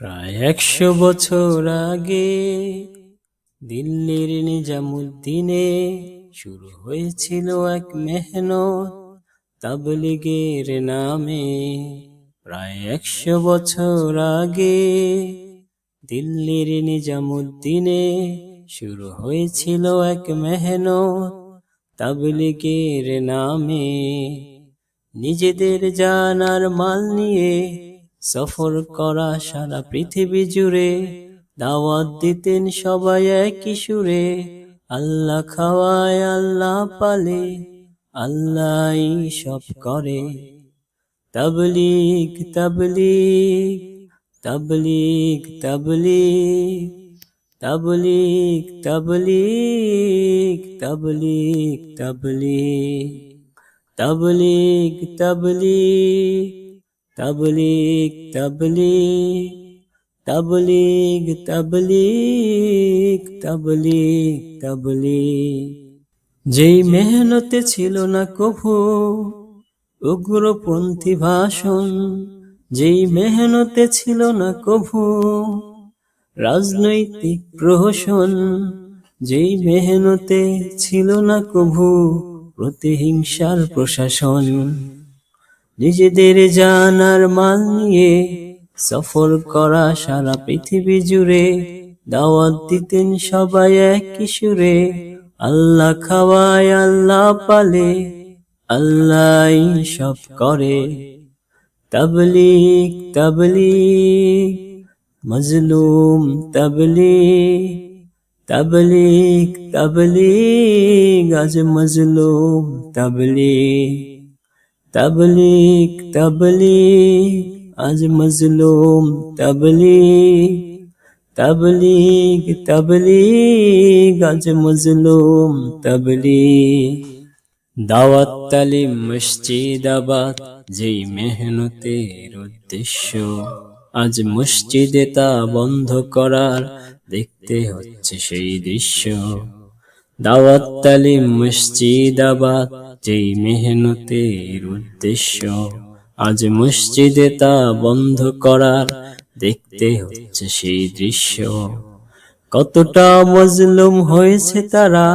প্রায় একশো বছর আগে দিল্লির নিজামুদ্দিনে শুরু হয়েছিল এক মেহনত তাবলিগের নামে। প্রায় একশো বছর আগে দিল্লির নিজামুদ্দিনে শুরু হয়েছিল এক মেহনত তাবলিগের নামে। নিজেদের জানার মাল নিয়ে সফর করা সারা পৃথিবী জুড়ে, দাওয়াত দিতেন সবাই একই সুরে। আল্লাহ খাওয়ায়, আল্লাহ পালে আল্লাহ সব করে। তবলিগ তবলিগ তবলিগ তবলিগ তবলিগ তবলিগ তবলিগ তবলিগ তবলিগ তবলিগ। তবলিগ তবলিগ তবলিগ তবলিগ তবলিগ তবলিগ। যেই মেহনতে ছিল না কভু উগ্রপন্থী ভাষণ, যেই মেহনতে ছিল না কভু রাজনৈতিক প্রহসন, যেই মেহনতে ছিল না কভু প্রতিহিংসার প্রশাসন। নিজেদের জানার মান নিয়ে সফর করা সারা পৃথিবী জুড়ে দাওয়াত দিতেন সবাই এক কিশোরে আল্লাহ খাওয়ায়, আল্লাহ পালে, আল্লাহ সব করে। তবলিগ তবলিগ, মজলুম, তবলিগ তবলিগ তবলিগ, আজ মজলুম, তবলিগ। তবলিগ তবলিগ আজ মজলুম তবলিগ তবলিগ তবলিগ আজ মজলুম তবলিগ দাওয়াত তালিম মসজিদাবাদ যেই মেহনতের উদ্দেশ্য আজ মসজিদে তা বন্ধ করার দেখতে হচ্ছে সেই দৃশ্য দাওয়াত তালিম মসজিদাবাদ যেই মেহনতের উদ্দেশ্য, আজ মসজিদে তা বন্ধ করার দেখতে হচ্ছে সেই দৃশ্য। কতটা মজলুম হয়েছে তারা,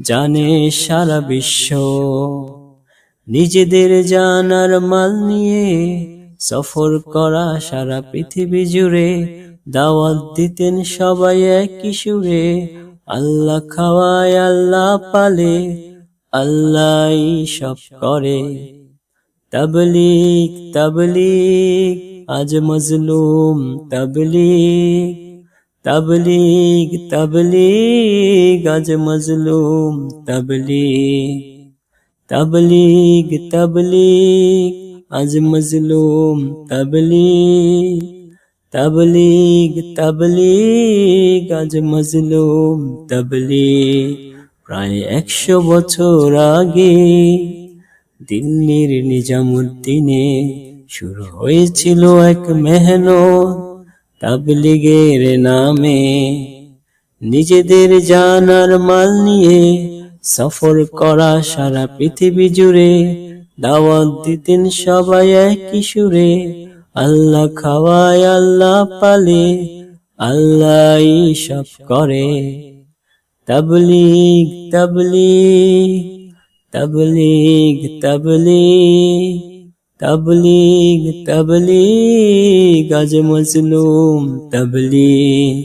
জানে সারা বিশ্ব। নিজেদের জানার মাল নিয়ে সফর করা সারা পৃথিবী জুড়ে, দাওয়াত দিতেন সবাই একই সুরে, আল্লাহ খাওয়ায়, আল্লাহ পালে اللہ شب کرے تبلیغ تبلیغ آج مظلوم تبلیغ تبلیغ تبلیغ آج مظلوم تبلیغ تبلیغ تبلیغ آج مظلوم تبلیغ تبلیغ تبلیغ آج مظلوم تبلیغ প্রায় একশো বছর আগে দিল্লির নিজামুদ্দিনে শুরু হয়েছিল এক মেহনত। তাবলিগের নামে নিজেদের জানার মাল নিয়ে সফর করা সারা পৃথিবী জুড়ে দাওয়াত দিতেন সবাই একই সুরে। আল্লাহ খাওয়ায়, আল্লাহ পালে আল্লাহ সব করে। तबलीग तबलीग तबलीग तबलीग तबलीग तबलीग अज मजलूम तबलीग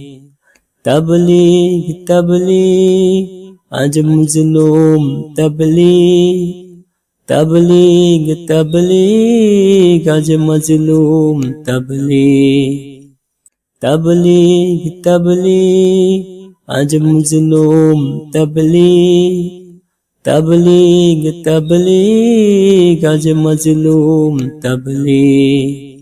तबलीग तबलीग अज मजलूम तबलीग तबलीग तबलीग अज मजलूम तबलीग तबलीग तबलीग आज मुजलूम तबलीग तबलीग तबलीग आज मजलूम तबलीग।